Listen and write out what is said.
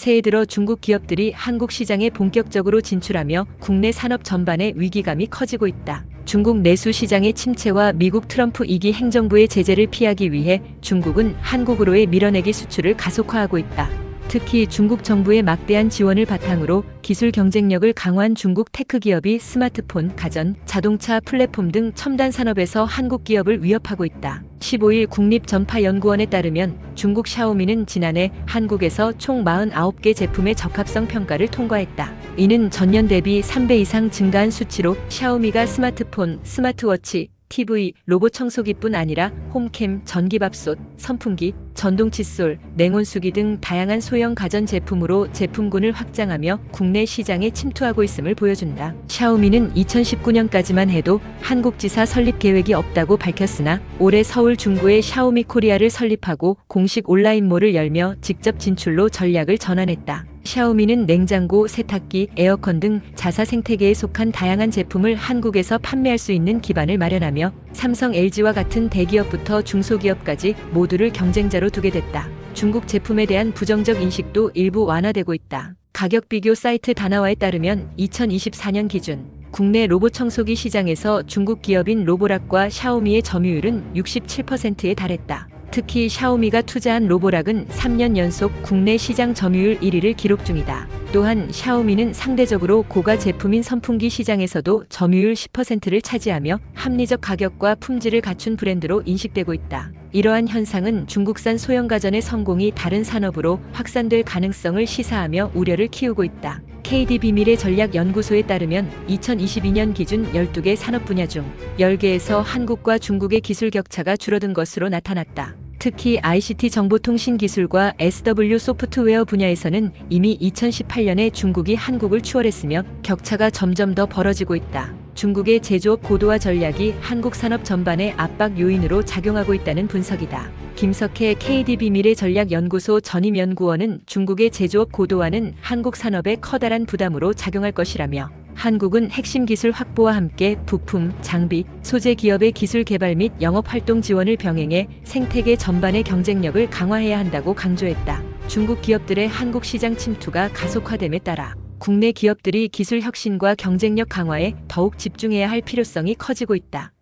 새해 들어 중국 기업들이 한국 시장에 본격적으로 진출하며 국내 산업 전반의 위기감이 커지고 있다. 중국 내수 시장의 침체와 미국 트럼프 2기 행정부의 제재를 피하기 위해 중국은 한국으로의 밀어내기 수출을 가속화하고 있다. 특히 중국 정부의 막대한 지원을 바탕으로 기술 경쟁력을 강화한 중국 테크 기업이 스마트폰, 가전, 자동차 플랫폼 등 첨단 산업에서 한국 기업을 위협하고 있다. 15일 국립전파연구원에 따르면 중국 샤오미는 지난해 한국에서 총 49개 제품의 적합성 평가를 통과했다. 이는 전년 대비 3배 이상 증가한 수치로 샤오미가 스마트폰, 스마트워치, TV, 로봇 청소기뿐 아니라 홈캠, 전기밥솥, 선풍기, 전동 칫솔, 냉온수기 등 다양한 소형 가전 제품으로 제품군을 확장하며 국내 시장에 침투하고 있음을 보여준다. 샤오미는 2019년까지만 해도 한국 지사 설립 계획이 없다고 밝혔으나 올해 서울 중구에 샤오미 코리아를 설립하고 공식 온라인몰을 열며 직접 진출로 전략을 전환했다. 샤오미는 냉장고, 세탁기, 에어컨 등 자사 생태계에 속한 다양한 제품을 한국에서 판매할 수 있는 기반을 마련하며 삼성, LG와 같은 대기업부터 중소기업까지 모두를 경쟁자로 두게 됐다. 중국 제품에 대한 부정적 인식도 일부 완화되고 있다. 가격 비교 사이트 다나와에 따르면 2024년 기준 국내 로봇 청소기 시장에서 중국 기업인 로보락과 샤오미의 점유율은 67%에 달했다. 특히 샤오미가 투자한 로보락은 3년 연속 국내 시장 점유율 1위를 기록 중이다. 또한 샤오미는 상대적으로 고가 제품인 선풍기 시장에서도 점유율 10%를 차지하며 합리적 가격과 품질을 갖춘 브랜드로 인식되고 있다. 이러한 현상은 중국산 소형 가전의 성공이 다른 산업으로 확산될 가능성을 시사하며 우려를 키우고 있다. KD 비밀의 전략 연구소에 따르면 2022년 기준 12개 산업 분야 중 10개에서 한국과 중국의 기술 격차가 줄어든 것으로 나타났다. 특히 ICT 정보통신 기술과 SW 소프트웨어 분야에서는 이미 2018년에 중국이 한국을 추월했으며 격차가 점점 더 벌어지고 있다. 중국의 제조업 고도화 전략이 한국 산업 전반의 압박 요인으로 작용하고 있다는 분석이다. 김석혜 KD 비밀의 전략 연구소 전임 연구원은 중국의 제조업 고도화는 한국 산업에 커다란 부담으로 작용할 것이라며 한국은 핵심 기술 확보와 함께 부품, 장비, 소재 기업의 기술 개발 및 영업 활동 지원을 병행해 생태계 전반의 경쟁력을 강화해야 한다고 강조했다. 중국 기업들의 한국 시장 침투가 가속화됨에 따라 국내 기업들이 기술 혁신과 경쟁력 강화에 더욱 집중해야 할 필요성이 커지고 있다.